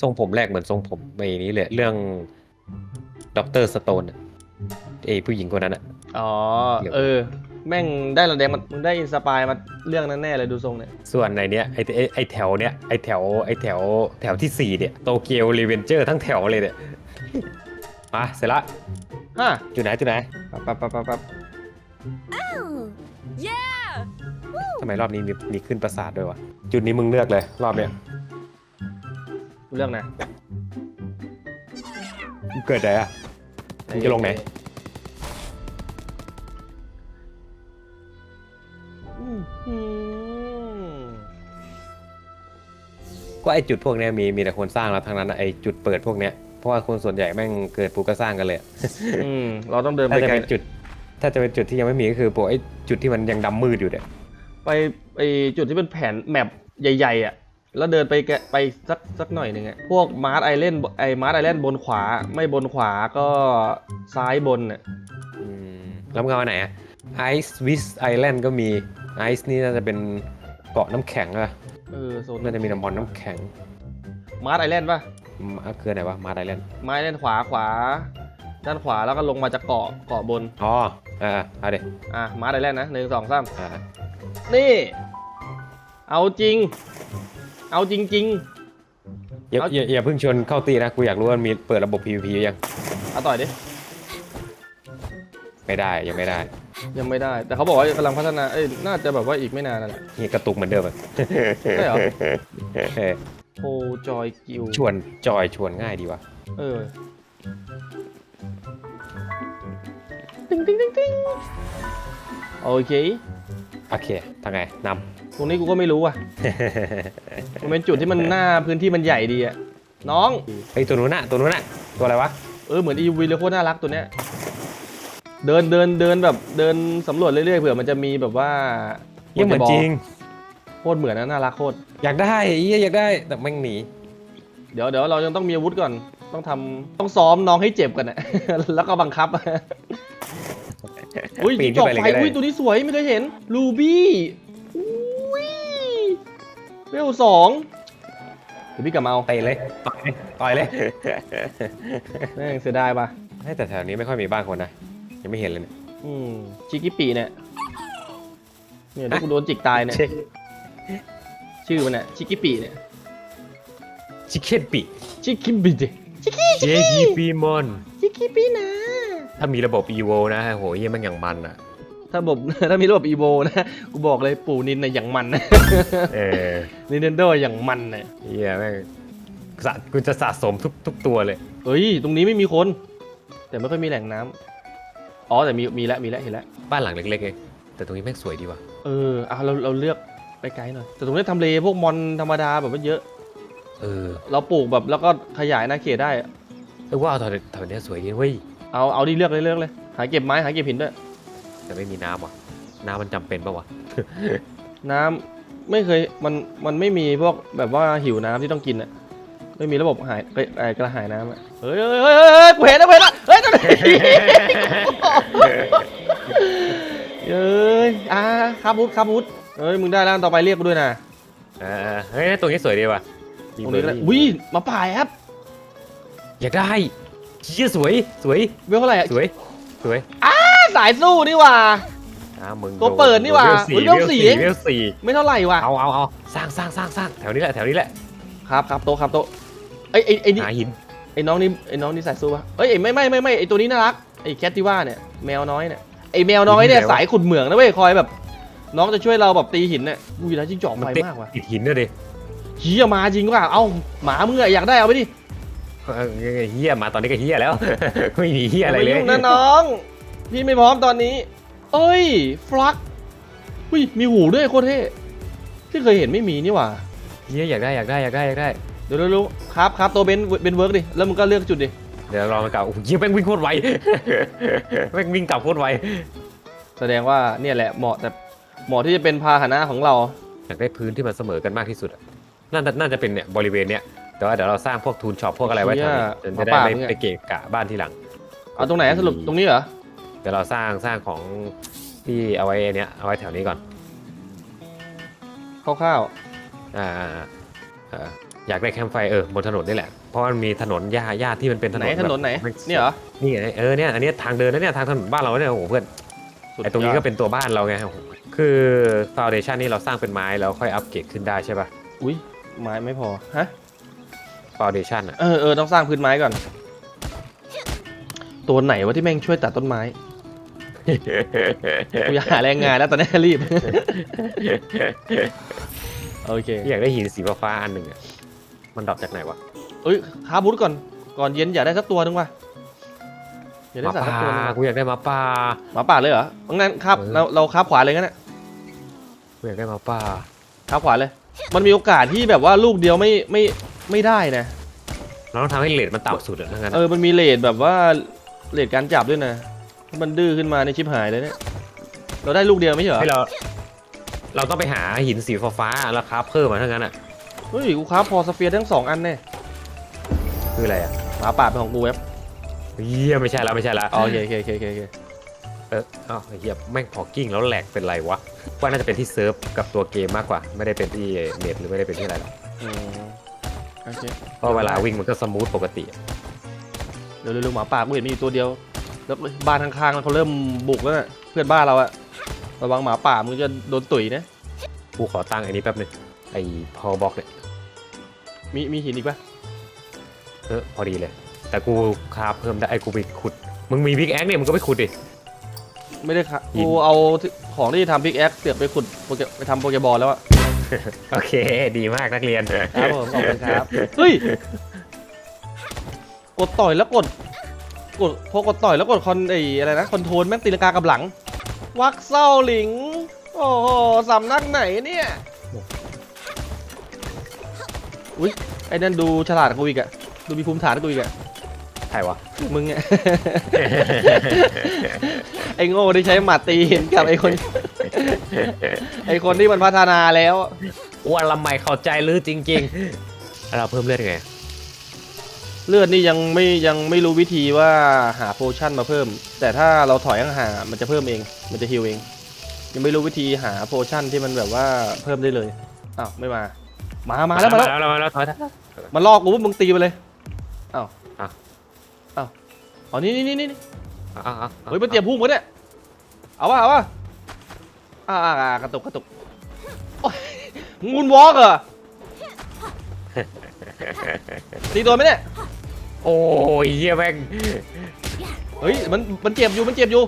ทรงผมแรกเหมือนทรงผมไอ้นี้เลยเรื่องด็อกเตอร์สโตนไอ้ผู้หญิงคนนั้นอะอ๋อเดี๋ยวเออ แม่งได้ระแดงมันมึงได้อินสปายมาเรื่องนั้นแน่เลยดูทรงเนี่ย ส่วนในเนี้ยไอ้ไอ้ไอ้แถวเนี้ยไอ้แถวไอ้แถวแถวที่สี่เนี่ยโตเกียวรีเวนเจอร์ทั้งแถวเลยเนี่ยมาเสร็จละฮะจุดไหนจุดไหนปั๊บปั๊บปั๊บปั๊บปั๊บ Yeah! ทำไมรอบนี้มีมีขึ้นประสาทด้วยวะ จุดนี้มึงเลือกเลย รอบเนี้ย เรื่องนะมึงเกิดไหนอะมึงจะลงไหนอืมอืมก็ไอ้จุดพวกเนี้ยมีมีแต่คนสร้างแล้วทั้งนั้นอะไอ้จุดเปิดพวกเนี้ยเพราะว่าคนส่วนใหญ่แม่งเกิดปุ๊บก็สร้างกันเลยอะอืมเราต้องเดินไปถ้าจะไกลเป็นจุด ถ้าจะเป็นจุดที่ยังไม่มีก็คือพวกไอ้จุดที่มันยังดำมืดอยู่เนี่ยไปไปจุดที่เป็นแผนแมปใหญ่ ๆ อะ แล้วเดินไปแกะไปสักสักหน่อยหนึ่งอะพวกมาร์ทไอแลนด์ไอมาร์ทไอแลนด์บนขวาไม่บนขวาก็ซ้ายบนอะอืมแล้วมึงเอาอันไหนอะไอซ์วิสไอแลนด์ก็มีไอซ์นี่น่าจะเป็นเกาะน้ำแข็งอะเออโซนน่าจะมีน้ำมอนน้ำแข็งมาร์ทไอแลนด์ป่ะมาคืออะไรวะมาไอแลนด์มาร์ทไอแลนด์ขวาขวา ด้านขวาแล้วก็ลงมาจากเกาะเกาะบนอ๋ออ่าเอาเด็อะมาร์ทไอแลนด์นะหนึ่งสองสามอ่านี่ เอาจริง เอาจริง อย่าเอา อย่าอย่าเพิ่งชวนเข้าตีนะกูอยากรู้ว่ามีเปิดระบบ PVP หรือยัง ๆ เอาต่อยดิ ไม่ได้ยังไม่ได้ยังไม่ได้ แต่เขาบอกว่ากำลังพัฒนา เอ้ย น่าจะแบบว่าอีกไม่นานนั่นแหละ นี่กระตุกเหมือนเดิมอะใช่เหรอ เออโพจอยกิวชวนจอยชวนง่ายดีวะเออติ๊งติ๊งติ๊งติ๊งโอเค โอเคทางไงนตรงนี้กูก็ไม่รู้อะ มันเป็นจุดที่มันหน้าพื้นที่มันใหญ่ดีอะ น้องำไอ้ยตัวนู้นน่ะตัวนู้นน่ะตัวอะไรวะ เออเหมือนอีวีเลยโคตรน่ารักตัวเนี้ย เดินเดินเดินแบบเดินสำรวจเรื่อยๆเผื่อมันจะมีแบบว่าเหี้ยังเหมือนจริง โคตรเหมือนนะน่ารักโคตร อยากได้ไอ้เหี้ยอยากได้แต่แม่งหนี เดี๋ยวเดี๋ยวเรายังต้องมีอาวุธก่อน ต้องทำต้องซ้อมน้องให้เจ็บกันนะแล้วก็บังคับ อุ้ยปีนจขึ้นอกไปเลยไฟก็ได้ อุ้ยตัวนี้สวยไม่เคยเห็นลูบี้อุ้ยเวลสองเดี๋ยวพี่กลับมาเอาเตะเลยต่อยเลยต่อยเลยแม่งเสียดายปะให้แต่แถวนี้ไม่ค่อยมีบ้านคนนะยังไม่เห็นเลยเนี่ยอืมชิกิปีเนี่ยเนี่ยถ้ากูโดนจิกตายเนี่ยเช็คชื่อมันเนี่ยชิกิปีเนี่ยชิคเก้นปีชิกิปีดิชิกิเจกีปีมอนชิกิปีนะ ถ้ามีระบบ EVO นะโหเยี่ยมันอย่างมันอะ ถ้าบบ ถ้ามีระบบอีโวนะกูบอกเลยปู่นินนะอย่างมันนะ เออ Nintendo อย่างมันนะเยี่ยแม่งสะกูจะสะสมทุกทุกตัวเลยเฮ้ย ตรงนี้ไม่มีคน แต่ไม่ค่อยมีแหล่งน้ำอ๋อแต่มีมีแล้วมีแล้วเห็นแล้ว บ้านหลังเล็กๆเองแต่ตรงนี้แม่งสวยดีว่ะเอออะเราเราเลือกไปไกลหน่อย แต่ตรงนี้ทำเลพวกมอนธรรมดาแบบว่าเยอะ เออเราปลูกแบบแล้วก็ขยายนาเขตได้ เออว่าเอาแถวแถวเนี้ยสวยดีเว้ย เอา เอาดิเลือกเลยเลือกเลย หาเก็บไม้หาเก็บหินด้วย แต่ไม่มีน้ำว่ะ น้ำมันจำเป็นปะวะ น้ำไม่เคยมันมันไม่มีพวกแบบว่าหิวน้ำที่ต้องกินอะไม่มีระบบหายเอ้ยเอ้ยกระหายน้ำอะเฮ้ยเฮ้ยเฮ้ยเฮ้ยเฮ้ยกูเห็นแล้วกูเห็นแล้วเฮ้ยตัวไหนเฮ้ยอ่าครับพุทธครับพุทธเฮ้ยมึงได้แล้วต่อไปเรียกกูด้วยนะเออเฮ้ยตรงนี้สวยดีว่ะตรงนี้ก็ได้อุ้ยมาป่ายครับอยากได้ เชี่ยสวยสวยเวลเท่าไหร่อะสวยสวยสายสู้นี่หว่าอ้ามึงตัวเปิดนี่หว่าเวลเฮ้สี่ยเวลสี่เวลสี่ไม่เท่าไหร่ว่ะเอาเอาเอาสร้างสร้างสร้างสร้างแถวนี้แหละแถวนี้แหละครับครับโตะครับโตะไอ้ไอ้ไอ้นี่หาหินไอ้น้องนี่ไอ้น้องนี่สายสู้ปะเอ้ยไอ้ไม่ไม่ไม่ไม่ไอ้ตัวนี้น่ารักไอ้แคทติว่าเนี่ยแมวน้อยเนี่ยไอ้แมวน้อยเนี่ยสายขุดเหมืองนะเว้ยคอยแบบ น้องจะช่วยเราแบบตีหินเนี่ยอุ้ยแล้วจิ้งจอกมันไฟติดมากว่ะติดหินด้วยดิเฮียมาจริงว่ะเอ้าหมามึงอะอยากได้เอาไปดิ เออเฮียมาตอนนี้ก็เฮียแล้ว ไม่มีเฮียอะไรเลยาายุ่งนะน้อง พี่ไม่พร้อมตอนนี้ เอ้ยฟลักอุ้ยมีหูด้วยโคตรเท่ที่เคยเห็นไม่มีนี่หว่าเฮียอยากได้อยากได้อยากได้อยากได้เดี๋ยวรู้ครับครับตัวเบนเบนเวิร์กดิแล้วมึงก็เลือกจุดดิเดี๋ยวลองมันกลับโอ้โหเฮียแม่งวิ่งโคตรไวแม่งวิ่งกลับโคตรไวแสดงว่าเนี่ยแหละเหมาะแต่เหมาะที่จะเป็นพาหนะของเราอยากได้พื้นที่มันเสมอกันมากที่สุดอะน่าจะน่าจะเป็นเนี่ยบริเวณเนี้ย แต่ว่าเดี๋ยวเราสร้างพวกทูนช็อปพวกอะไรไว้แถวนี้เหี้ยจนจะได้หมาป่าไม่มึงอะ ไปเกะกะบ้านทีหลัง เอาตรงไหนสรุปตรงนี้เหรอเดี๋ยวเราสร้างสร้างของที่เอาไว้เนี้ยเอาไว้แถวนี้ก่อน คร่าวอ่าอ่าอ่าอ่าอยากได้แคมป์ไฟเออบนถนนนี่แหละ เพราะมันมีถนนหญ้าหญ้าที่มันเป็นถนไหนนถนนไหนแบบเนี่ยเหรอนี่ไงเออเนี่ยอันเนี้ยทางเดินนะเนี่ยทางถนนบ้านเราเนี่ยโอ้โหเพื่อนสุดไอตรงนี้ยก็ดเป็นตัวบ้านเราไงโอ้โหคือฟาวเดชันนี่เราสร้างเป็นไม้แล้วค่อยอัปเกรดขึ้นได้ใช่ป่ะอุ้ยไม้ไม่พอฮะ ฟาวเดชันอะ เออเออต้องสร้างพื้นไม้ก่อน ตัวไหนวะที่แม่งช่วยตัดต้นไม้กูอยากหาแรงงานแล้วตอนนี้รีบ โอเคอยากได้หินสีฟ้าๆอันหนึ่งอะ มันดรอปจากไหนวะเอ้ยคาบูธก่อน ก่อนเย็นอยากได้สักตัวหนึงว่ะอยากหได้มาสักป่าตัวหนึงว่ะกูอยากได้หมาป่า หมาป่าเลยเหรองั้นครับเออเราเราคาบขวาเลยงั้นน่ะกูอยากได้หมาป่า คาบขวาเลย มันมีโอกาสที่แบบว่าลูกเดียวไม่ไม่ไม่ได้นะ เราต้องทำให้เลทมันต่ำสุดอะทั้างนั้นเออมันมีเลทแบบว่าเลทการจับด้วยนะ ถ้ามันดื้อขึ้นมาในชิปหายเลยเนี่ย เราได้ลูกเดียวไม่ใช่เหรอ ให้เรา เราต้องไปหาหินสีฟ้าๆแล้วครับเพิ่มมาทั้างนั้นอะเฮ้ย กูค้าพอสเฟียร์ทั้งสองอันแน่คืออะไรอะหมาป่าเป็นของกูเว็บเยี่ยไม่ใช่แล้วไม่ใช่แล้วอ๋อโอเคโอเคโอเคโอเคโอเค เออเอ้าไอ้เหี้ยแม่งพอกิ้งแล้วแหลกเป็นไรวะว่าน่าจะเป็นที่เซิร์ฟกับตัวเกมมากกว่า ไม่ได้เป็นที่เน็ตหรือไม่ได้เป็นที่อะไรหรอกอืมโอเคเพราะเวลาวิ่งมันก็สมูทปกติ เร็วเร็วๆหมาป่ากูเห็นมีอยู่ตัวเดียวแล้วบ้านข้างๆเขาเริ่มบุกแล้วน่ะเพื่อนบ้านเราอะระวังหมาป่ามึงจะโดนตุ๋ยนะกูขอตั้งไอ้นี้แป๊บหนึงไอ้พอบ็อกเนี่ยมีมีหินอีกปะเออพอดีเลย แต่กูคราฟเพิ่มได้ไอ้กูไปขุด มึงมีบิ๊กแอคเนี่ยมึงก็ไปขุดดิ ไม่ได้ค่ะหินกูเอาที่ของที่ทำพิกแอคเสือกไปขุดโปเกไปทำโปเกบอลแล้วอะโอเค ดีมากนักเรียนครับผมขอบคุณครับ เฮ้ย กดต่อยแล้วกด กดพอกดต่อยแล้วกดคอนไออะไรนะคอนโทรลแม่งตีลังกากลับหลัง วักเศร้าหลิง โอ้โหสำนักไหนเนี่ย อุ้ยไอ้นั่นดูฉลาดกว่ากูอีกอะดูมีภูมิฐานกว่ากูอีกอะใค รวะ มึงอะไอ้โง่ที่ใช้หมัดตีหินกับไอ้คน ไอ้คนที่มันพัฒนาแล้วว่าละไม่เข้าใจลือจริงๆ เราเพิ่มเลือดไง เลือดนี่ยังไม่ยังไม่รู้วิธีว่าหาโพชั่นมาเพิ่ม แต่ถ้าเราถอยห่างๆมันจะเพิ่มเอง มันจะฮิวเอง ยังไม่รู้วิธีหาโพชั่นที่มันแบบว่าเพิ่มได้เลยอ้าวไม่มา มามาแล้วมาแล้วแล้วมาแล้วถอยมันลอกกูปุ๊บมึงตีไปเลยอ้าวอะอ้าว อ๋อนี่นี่นี่นี่อะอะเฮ้ยมันเตรียมพุ่งมาเนี่ยเอาวะเอาวะอ่าอ่าอ่ากระตุกกระตุกโอ้ยงูนวอล์กเหรอตีโดนไหมเนี่ยโอ้ยเหี้ยแม่งเฮ้ยมันมันเจ็บอยู่มันเจ็บอยู่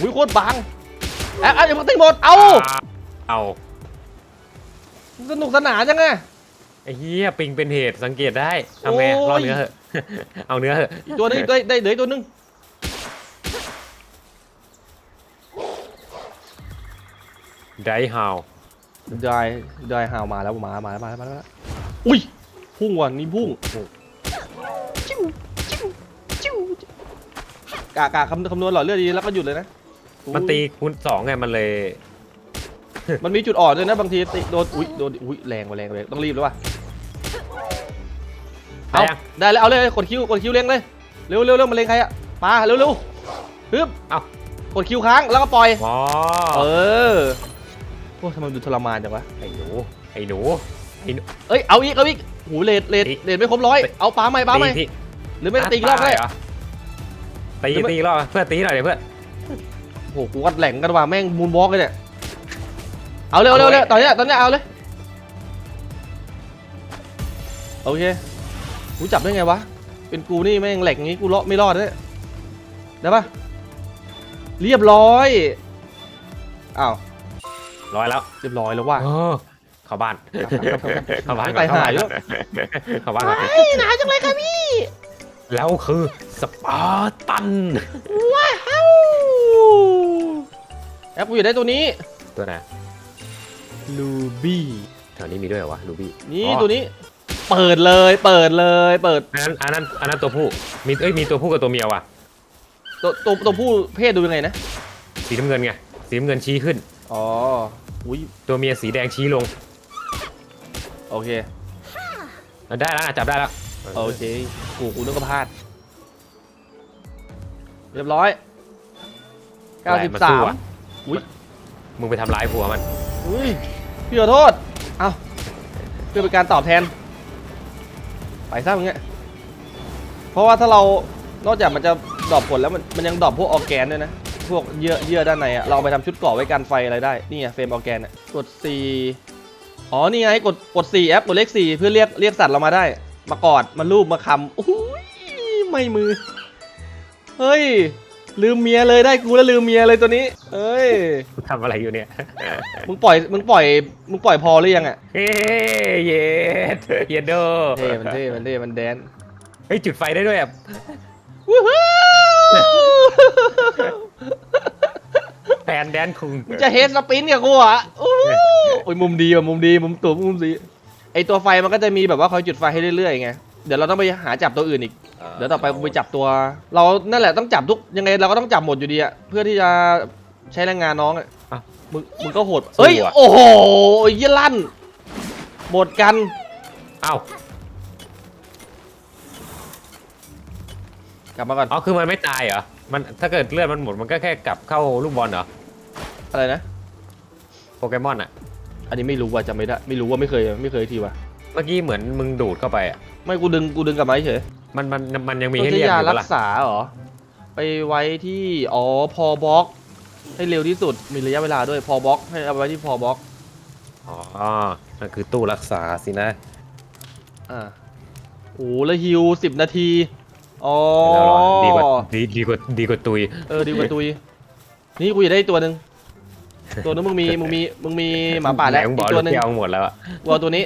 อุ้ยโคตรบางแอะแอะอย่าเพิ่งตีหมดเอาเอาสนุกสนานจังไงไอ้เหี้ยปิงเป็นเหตุสังเกตได้ทำไงโอ้ยรอเนื้อเหอะ เอาเนื้อเหอะอีกตัวนึงได้ได้เหลืออกตัวนึงไดฮาวได้ได้ห่าวมาแล้วมามามาแล้วมาแล้วมาแล้วอุ้ยพุ่งว่ะนี่พุ่งจิ้วจิ้วจิ้วกะกะคำคำนวณหลอดเลือดดีแล้วก็หยุดเลยนะมันตีคูณสองไงมันเลย มันมีจุดอ่อนด้วยนะบางทีติโดนอุ้ยโดนอุ้ยแรงกว่าแรงกว่าแรงต้องรีบแล้วว่ะได้ เอายังได้แล้วเอาเลยกดคิวกดคิวเล็งเลย เร็วเร็วเร็วมาเล็งใครอะปาเร็วเร็วฮึบเอากดคิวค้างแล้วก็ปล่อย อ๋อเออโอ้ทำไมมันดูทรมานจังวะ ไอ้หนูไอ้หนูไอ้หนู เอ้ย เอาอีก เอาอีกหูเลดเลดอีก เลดไม่ครบร้อย เอาปาใหม่ปาใหม่ ที่หรือไม่ก็ตีอีกรอบก็ได้เหตีหรือไม่ ตีอีกรอบเพื่อนตีหน่อยเดี๋ยวเพื่อน โอ้โหกูวัดแหล่งกันว่าแม่งมูนวอล์กเลยเนี่ย เอาเร็วเร็วเอาไว้เร็วตอนเนี้ยตอนเนี้ยเอาเลย โอเค กูจับได้ไงวะ เป็นกูนี่แม่งแหลกงี้กูรอดไม่รอดเลยได้ปะเรียบร้อย อ้าวร้อยแล้วเรียบร้อยแล้วว่ะเออเข้าบ้านเข้าบ้านไปหายแล้ว เข้าบ้านก่อนหนาจังเลยค่ะพี่ แล้วคือสปาร์ตันว้าวแอปกูอยากได้ตัวนี้ ตัวไหนลูบี้แถวนี้มีด้วยเหรอวะลูบี้นี่ตัวนี้ เปิดเลย เปิดเลย เปิดอันนั้นอันนั้นอันนั้นตัวผู้มีเอ้ยมีตัวผู้กับตัวเมียว่ะตัวตัวตัวผู้เพศดูยังไงนะ สีน้ำเงินไงสีน้ำเงินชี้ขึ้น อ๋อ อุ้ย ตัวเมียสีแดงชี้ลงโอเคเอาได้แล้วนะจับได้แล้วโอเคกูกูนึกว่าพลาด เรียบร้อยอะไรนสู้อะ93อุ้ย มึงไปทำร้ายผัวมัน อุ้ยพี่ขอโทษ เอาเพื่อเป็นการตอบแทน ไปซะอย่างเงี้ยเพราะว่าถ้าเรานอกจากมันจะดรอปผลแล้วมันมันยังดรอปพวกออแกนด้วยนะพวกเยื่อเยื่อด้านในอะเราไปทำชุดก่อไว้กันไฟอะไรได้ นี่ไงเฟรมออแกนอะกด 4 อ๋อ นี่ไงกดกด 4 แอปกดเลข 4 เพื่อเรียกเรียกสัตว์เรามาได้ มากอดมาลูบมาคำโอ้ยไม่มือ เฮ้ย ลืมเมียเลยได้กูแล้วลืมเมียเลยตัวนี้เฮ้ย ทำอะไรอยู่เนี่ย มึงปล่อย มึงปล่อย มึงปล่อยพอหรือยังอะเฮ้ยเย็ดเย็ดโดเท่มันเท่มันเท่มันแดนเฮ้ยจุดไฟได้ด้วยอะวู้ฮู้แฟนแดนคุงมึงจะเฮดสปินกับกูเหรอะโอ้ยมุมดีว่ะมุมดีมุมตูมุมสีไอตัวไฟมันก็จะมีแบบว่าคอยจุดไฟให้เรื่อยๆไง เดี๋ยวเราต้องไปหาจับตัวอื่นอีก เดี๋ยวต่อไปกูไปจับตัว เรานั่นแหละต้องจับทุกยังไงเราก็ต้องจับหมดอยู่ดีอะเพื่อที่จะใช้แรงงานน้องอะอะมึงมึงก็โหดเอ้ยสู้อะโอ้โหเยี่ยลั่นหมดกัน เอ้ากลับมาก่อนอ๋อคือมันไม่ตายเหรอมันถ้าเกิดเลือดมันหมดมันก็แค่กลับเข้าลูกบอลเหรออะไรนะ โปเกมอนอะอันนี้ไม่รู้ว่าจำไม่ได้ ไม่รู้ว่าไม่เคยไม่เคยทีว่ะเมื่อกี้เหมือนมึงดูดเข้าไปอะ ไม่กูดึงกูดึงกลับมาเฉยมันมันมันยังมีต้องให้ใช้เรียกอยายู่รัปะกล่ะษาเหรอ ไปไว้ที่อ๋อพอบล็อก ให้เร็วที่สุดมีระยะเวลาด้วยพอบล็อก ให้เอาไว้ที่พอบล็อกอ๋อนั่นคือตู้รักษาสินะ อ่าโอ้แล้วฮิวสิบนาทีอ๋อแล้วเหรอดีกว่าดีดีกว่าดีกว่าตุย เออดีกว่าตุย นี่กูอยากได้อีกตัวหนึ่งตัวนึงมึงมีมึงมีมึงมีหมาป่าแล้วไหนมึงบอีอกกลูตัวกหนึ่งแก้วหมดแล้วอะกูเอาตัวนี้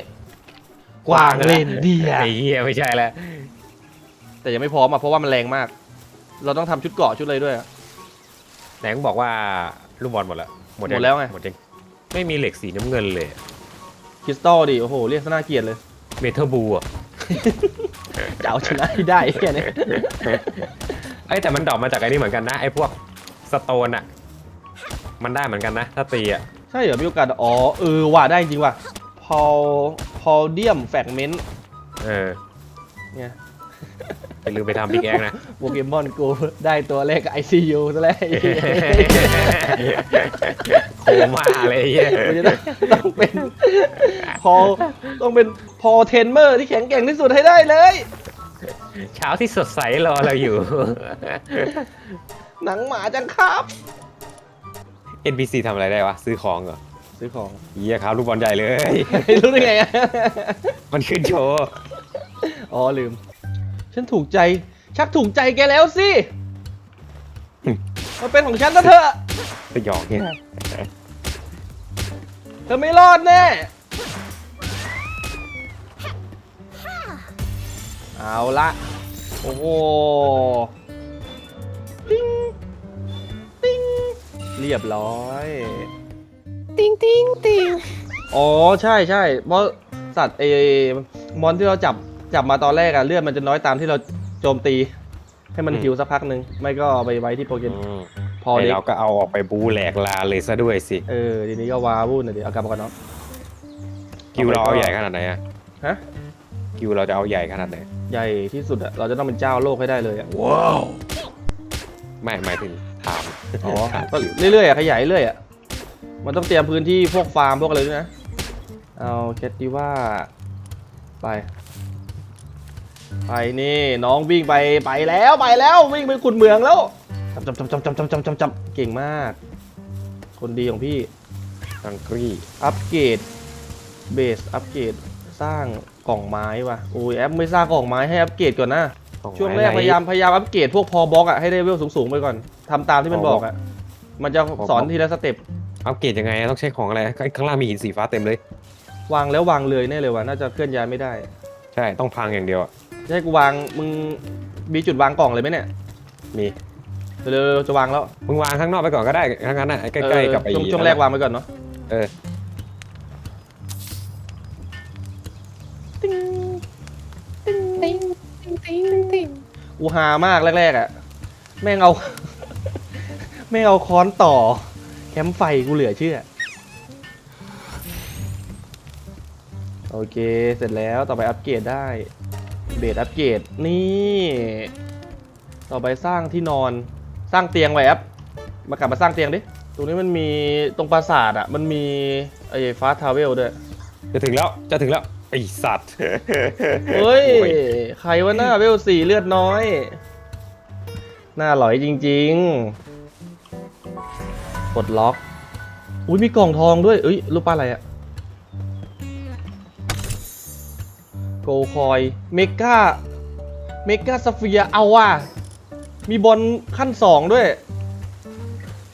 กวางเลนเดียไอ้เหี้ยไม่ใช่แล้ว แต่ยังไม่พร้อมอะเพราะว่ามันแรงมาก เราต้องทำชุดเกราะชุดอะไรด้วยอะ ไหนมึงบอกว่าลูกบอลหมดแล้วยังหมดแล้วไง หมดยังไม่มีเหล็กสีน้ำเงินเลยคริสตัลดิโอ้โหเรียกซะน่าเกลียดเลยเมทัลบูอะจะเอาชนะให้ได้แค่นี้ไอ้ยแต่มันดรอปมาจากไอ้นี่เหมือนกันนะไอ้พวกสโตนอะ มันได้เหมือนกันนะ ถ้าตีอะใช่เหรอมีโอกาสอ๋อเออว่าได้จริงว่ะ พอพอเดียมแฟกเมนต์เออเนี่ยอย่าลืมไปทำบิ๊กแอคนะ โปเกมอนกูได้ตัวแรกกับ ICU ซะแล้วโคม่าเลยไอ้เหี้ยมันจะต้องต้องเป็นพอต้องเป็นพอเทนเมอร์ที่แข็งแกร่งที่สุดให้ได้เลย เช้าที่สดใสรอเราอยู่ หนังหมาจังครับ NPC ทำอะไรได้วะ ซื้อของเหรอ ซื้อของเหี้ยครับลูกบอลใหญ่เลย รู้ได้ไงอะมันขึ้นโชว์อ๋อลืม ฉันถูกใจ ชักถูกใจแกแล้วสิมันเป็นของฉันนะเธอสยองเนี่ยเธอไม่รอดแน่เอาละโอ้โหติ้งติ้งเรียบร้อย ติ้งติ้งติ้งอ๋อใช่ใช่เพราะสัตว์เอมอนที่เราจับจับมาตอนแรกอะเลือดมันจะน้อยตามที่เราโจมตี ให้มันหิวสักพักหนึ่งไม่ก็เอาไปไว้ที่โปเกมพอไอเด็กเราก็เอาออกไปบูแหลกลาเลยซะด้วยสิเออทีนี้ก็ว้าวุ่นหน่อยดิเอากลับมาก่อนเนาะคิวเราเอาใหญ่ขนาดไหนอะฮะคิวเราจะเอาใหญ่ขนาดไหนใหญ่ที่สุดอะเราจะต้องเป็นเจ้าโลกให้ได้เลยอะว้าวไม่หมายถึงถามอ๋อถามก็คิวเรื่อยๆอะขยายเรื่อยอะ มันต้องเตรียมพื้นที่พวกฟาร์มพวกอะไรด้วยนะ เอาแคทดิว่าไปไปนี่น้องวิ่งไปไปแล้วไปแล้ววิ่งไปขุดเหมืองแล้วจำจำจำจำจำจำจำจำเก่งมาก คนดีของพี่ตังกรีอัปเกรดเบสอัปเกรดสร้างกล่องไม้ว่ะโอ้ยแอปไม่สร้างกล่องไม้ให้อัปเกรดก่อนนะช่วงแรกพยายามพยายามอัปเกรดพวกพอบล็อกอะให้ได้เวลสูงๆไปก่อนทำตามที่มันบอกอะมันจะสอนทีละสเต็ป อัปเกรดยังไงอะต้องใช้ของอะไรข้างข้างล่างมีหินสีฟ้าเต็มเลยวางแล้ววางเลยแน่เลยว่ะน่าจะเคลื่อนย้ายไม่ได้ใช่ต้องพังอย่างเดียวอะจะให้กูวางมึงมีจุดวางกล่องเลยไหมเนี่ยมีเร็วๆจะวางแล้วมึงวางข้างนอกไปก่อนก็ได้ทั้างนั้นน่ะใกล้ๆกับไอ้เออช่วงช่วงแรกวางไปก่อนเนาะเออกูฮามากแรกๆอะแม่งเอา แม่งเอาค้อนต่อแคมป์ไฟกูเหลือเชื่อ โอเค เสร็จแล้วต่อไปอัปเกรดได้ เบสอัปเกรด นี่ ต่อไปสร้างที่นอน สร้างเตียงไว้แอปมากลับมาสร้างเตียงดิ ตรงนี้มันมีตรงปราสาทอะ มันมีไอ้ฟ้าทาวเวลด้วย จะถึงแล้วจะถึงแล้วไอสัตว์ เฮ้ย โอ้ย ใครวะหน้าเวลสี่เลือดน้อย หน้าหลอยจริง ๆ ปลดล็อก อุ้ยมีกล่องทองด้วยเอ้ยรูปปั้นอะไรอะโกคอย เมกาเมกาสเฟียเอาว่ะ มีบอลขั้นสองด้วย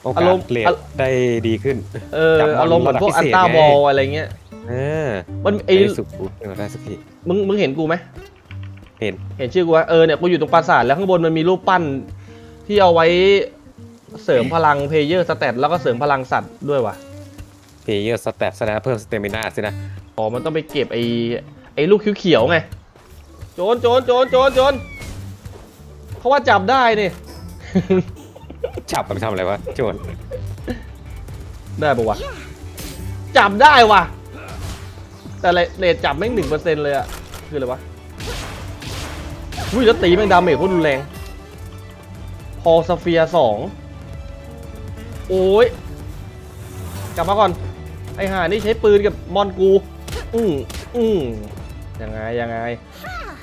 โอกาอารสมณ์ เลทอะได้ดีขึ้น เออจับบอลอารมณ์เหมือนพวกระดัอับนพิเศษต้าไงบอลอะไรเงี้ย เออมันไอไอ้สุกุขึ้นมาได้สักทีมึงมึงเห็นกูไหม เห็น เห็นชื่อกูว่าเออเนี่ยกูอยู่ตรงปราสาทแล้วข้างบนมันมีรูปปั้นที่เอาไว้ เสริมพลังเพลเยอร์สเตตแล้วก็เสริมพลังสัตว์ด้วยว่ะเพย์เยอร์สแตทแสดงเพิ่มสเตมินาสินะ อ๋อมันต้องไปเก็บไอ้ไอ้ลูกเขียวๆไง โจรโจรโจรโจรโจรเขาว่าจับได้นี่ จับมันทำอะไรวะโจรได้ปะวะ จับได้ว่ะ แต่เรทจับแม่งหนึ่งเปอร์เซ็นต์เลยอะคืออะไรวะอุ้ยแล้วตีแม่งดาเมจโคตรรุนแรง พอสเฟียสอง โอ้ย กลับมาก่อน ไอห่านี่ใช้ปืนกับมอนกู อืมอืมยังไง ยังไง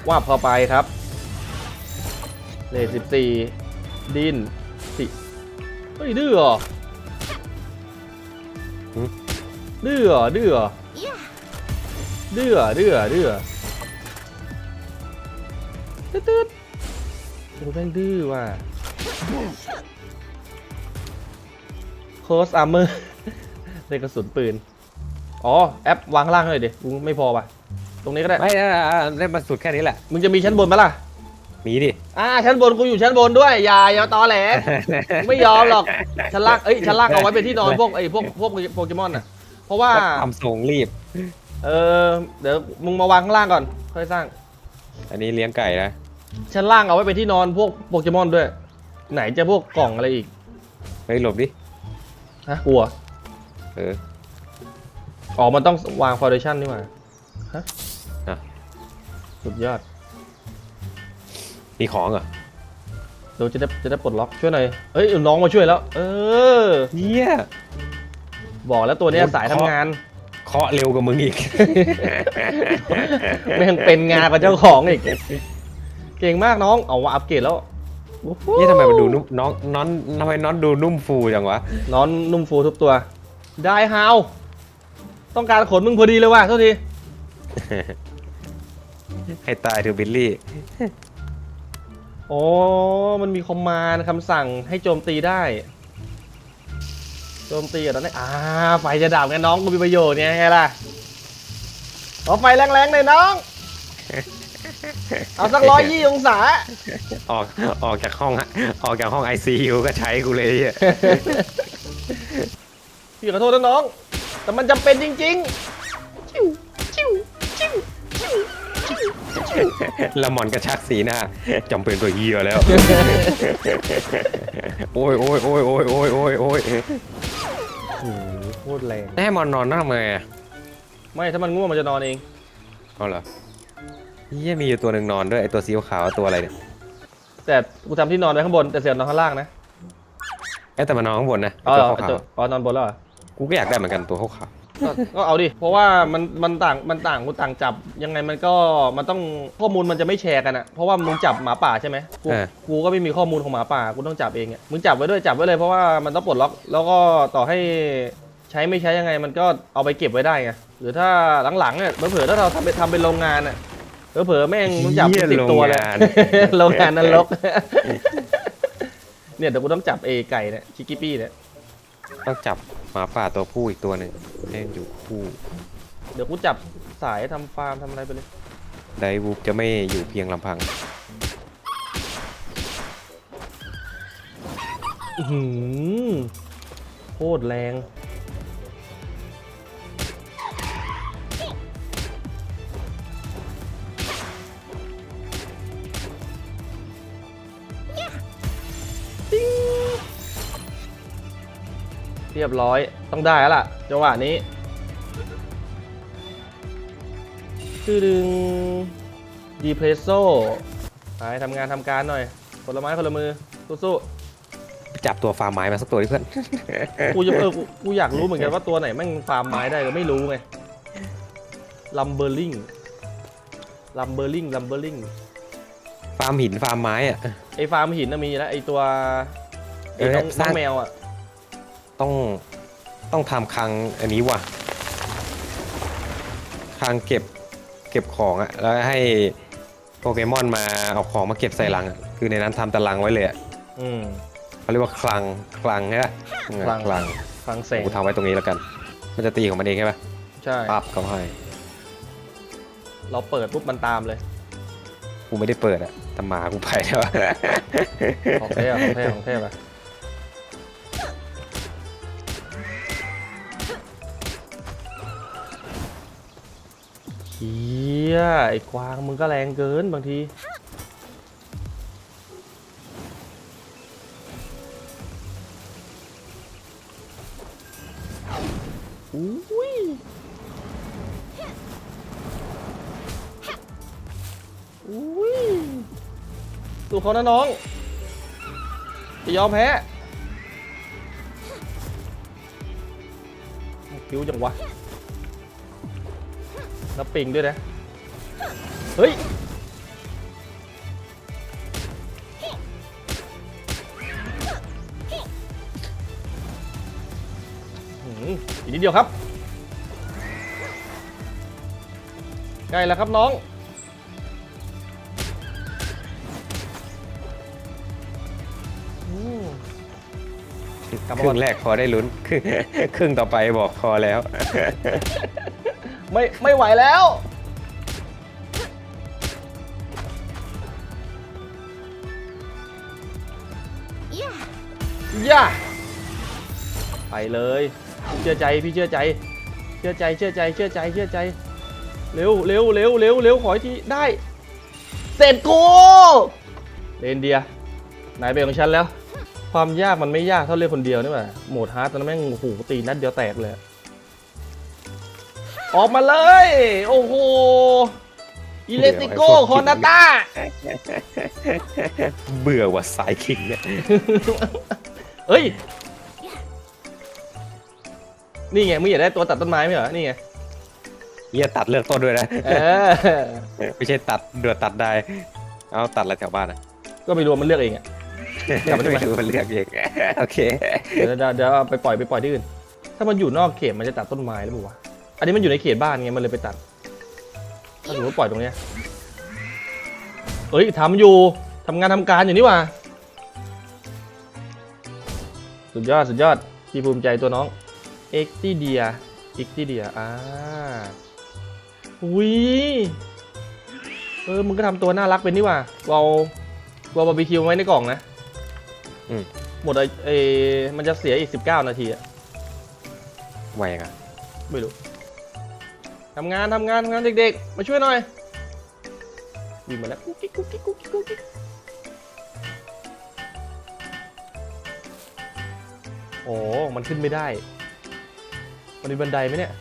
ว่าบเข้าไปครับ เลทสิบสี่ดินสิเฮ้ย ดื้อเหรอดื้อเหรอดื้อเหรอดื้อเหรอดื้อเหรอดื้อเหรอตึ๊ดตึ๊ดโอ้แม่งดื้อว่ะ โคสอาร์เมอร์ในกระสุนปืน อ๋อ แอปวางข้างล่างเลยดิกูไม่พอป่ะ ตรงนี้ก็ได้ ไม่อ่าได้มาสุดแค่นี้แหละ มึงจะมีชั้นบนไหมล่ะ มีดิ อ่า ชั้นบนกูอยู่ชั้นบนด้วย อย่าอย่าตอแหล ไม่ยอมหรอก ชั้นล่าง เอ้ย ชั้นล่างเอาไว้เป็นที่นอนพวกไอ้พวกพวกโปเกมอนน่ะ เพราะว่าทำทรงรีบ เออ เดี๋ยวมึงมาวางข้างล่างก่อน ค่อยสร้าง อันนี้เลี้ยงไก่นะ ชั้นล่างเอาไว้เป็นที่นอนพวกโปเกมอนด้วย ไหนจะพวกกล่องอะไรอีกเฮ้ยหลบดิ ฮะกลัว เอออ๋อ มันต้องวางฟ u n เดชั่นนี่หว่าฮะอะ สุดยอดมีของเหรอเดี๋ยวจะได้จะได้ปลดล็อกช่วยหน่อยเอ้ยน้องมาช่วยแล้ว เออ เฮีย บอกแล้วตัวเนี้ยโอ้ย สายทำงาน เคาะเร็วกว่ามึงอีก แม่งเป็นงานกับเจ้าของอีก เก่งมากน้อง เอาว่าอัปเกรดแล้วโอ้โห นี่ทำไมมันดูนุ่มน้องน้อนทำไมน้อนดูนุ่มฟูจังวะ นอนนุ่มฟูทุกตัว ได้ฮาว ต้องการขนมึงพอดีเลยว่ะโทษที ให้ตายเถอะบิลลี่ โอ้มันมีคอมมานด์คำสั่งให้โจมตีได้ โจมตีกับตอนนี้อ่า ไฟจะดับไงน้องกูมีประโยชน์ไงไงล่ะเอาไฟแรงๆเลยน้อง เอาสักร้อยยี่องศา ออกออกจากห้องฮะออกจากห้อง ICU ก็ใช้กูเลยไอ้เหี้ยพี่ขอโทษนะน้อง แต่มันจำเป็นจริงๆชิวชิวชิวชิวชิวละหมอนกระชักสีหน้าจำเป็นตัวเฮียแล้ว โอ้ยโอ้ยโอ้ยโอ้ยโอ้ยโอ้ยโอ้ยโอ้โหโคตรแรง ให้มอนนอนทำไงอะไม่ถ้ามันง่วงมันจะนอนเอง เอาเหรอ เฮียมีอยู่ตัวหนึ่งนอนด้วยไอตัวสีขาวๆตัวอะไรเนี่ยแต่กูทำที่นอนไว้ข้างบนแต่เสียนอนข้างล่างนะเอ้ยแต่มันนอนข้างบนนะไอ้อ๋อตัวเหรอขาวอ๋อนอนบนแล้วเหรอๆกูก็อยากได้เหมือนกันตัวขาวก็ก็เอาดิเพราะว่ามันมันต่างมันต่างกูต่างจับยังไงมันก็มันต้องข้อมูลมันจะไม่แชร์กันอะเพราะว่ามึงจับหมาป่าใช่ไหมกูกูก็ไม่มีข้อมูลของหมาป่ากูต้องจับเองอะมึงจับไว้ด้วยจับไว้เลยเพราะว่ามันต้องปลดล็อกแล้วก็ต่อให้ใช้ไม่ใช้ยังไงมันก็เอาไปเก็บไว้ได้ไงหรือถ้าหลังๆเนี่ยเผลอๆถ้าเราทำเป็นทำเป็นโรงงานอะ เผลอๆแม่งมึงจับเป็นสิบตัวเลย โรงงานนรก เนี่ยเดี๋ยวกูต้องจับเอไก่เนี่ยชิคกี้ปี้เนี่ย ต้องจับหมาป่าตัวผู้อีกตัวหนึ่งให้มันอยู่คู่เดี๋ยวกูจับสายทำฟาร์มทำอะไรไปเลย ไดวูฟจะไม่อยู่เพียงลำพัง อื้อหือโคตรแรง รียบร้อยต้องได้แล้วล่ะจังหวะนี้ชื่อดึงดีเพรสโซไปทำงานทำการหน่อยผลไม้คนละมือสู้ๆจับตัวฟาร์มไม้มาสักตัวดิเพื่อนกูจะเออกูกูอยากรู้เหมือนกันว่าตัวไหนแม่งฟาร์มไม้ได้ก็ไม่รู้ไงลัมเบอร์ลิงลัมเบอร์ลิงลัมเบอร์ลิงฟาร์มหินฟาร์มไม้อะ ไอฟาร์มหินน่ะมีแล้วไอตัวไอเออน้องสน้ร้าอง งแมวอะ ต้องต้องทำคลังอันนี้ว่ะคลังเก็บเก็บของอะแล้วให้โปเกมอนมาเอาของมาเก็บใส่ลังอะคือในนั้นทำตารางไว้เลยอะอืม เขาเรียกว่าคลังคลังใช่ไหมคลัง คลังฟังแสงกูทำไว้ตรงนี้แล้วกัน มันจะตีของมันเองใช่ปะใช่ ปั๊บเขาให้เราเปิดปุ๊บมันตามเลย กูไม่ได้เปิดอะแต่หมากูไปแล้วอะของแท้อะของแท้ของแท้ปะ เฮียไอ้กวางมึงก็แรงเกินบางที อุ้ยอุ้ยสู้เขานะน้องจะยอมแพ้คิ้วจังวะ แล้วปิงด้วยนะ เฮ้ยหืมอีกนิดเดียวครับ ใกล้แล้วครับน้องอืมกลับคมาก่รึ่อนงแรกพอได้ลุ้นครึ่งครึ่งต่อไปบอกพอแล้ว ไม่ไม่ไหวแล้ว ย่าไปเลยพี่เชื่อใจพี่เชื่อใจ เชื่อใจเชื่อใจเชื่อใจเชื่อใจ เร็วเร็วเร็วเร็วเร็วขออีกทีได้ เสร็จกูเลนเดียนายเป็นของฉันแล้ว ความยากมันไม่ยากเท่าเล่นคนเดียวนี่หว่าโหมดฮาร์ดตอนนั้นแม่งโอ้โหตีนัดเดียวแตกเลย ออกมาเลย โอ้โหอิเลติโกเดี๋ยวไอ้พวกคอนาต้า เบื่อว่ะสายคิงเนี่ย เฮ้ย นี่ไงมึงอยากได้ตัวตัดต้นไม้ไหมเหรอ นี่ไงเฮียตัดเลือกต้นด้วยนะ เออ ไม่ใช่ตัดเดือดตัดได้ เอาตัดอะไรแถวบ้านอะก็ไม่รู้มันเลือกเองอะกลับมาที่ไม่บ้านรู้มันเลือกเอง โอเคเดี๋ยวเดี๋ยวเดี๋ยวเอาไปปล่อยไปปล่อยที่อื่น ถ้ามันอยู่นอกเขตมันจะตัดต้นไม้หรือเปล่าวะ อันนี้มันอยู่ในเขตบ้านไงมันเลยไปตัด ถ้าสมมติว่าปล่อยตรงเนี้ยเอ้ยทำอยู่ทำงานทำการอยู่นี่หว่าสุดยอดสุดยอดพี่ภูมิใจตัวน้องเอ็กติเดียเอ็กติเดียอ่าอุ้ยเออมึงก็ทำตัวน่ารักเป็นนี่หว่าเราเราบาร์บีคิวไว้ในกล่องนะอืมหมดไอ้ไอ้มันจะเสียอีก19นาทีอะไวยังไงไม่รู้ ทำงานทำงานทำงานเด็กๆ มาช่วยหน่อยวิ่งมาแล้วกุ๊กกิ๊กกุ๊กกิ๊กกุ๊กกิ๊กกุ๊กกิ๊กโอ้มันขึ้นไม่ได้ มันมีบันไดไหมเนี่ย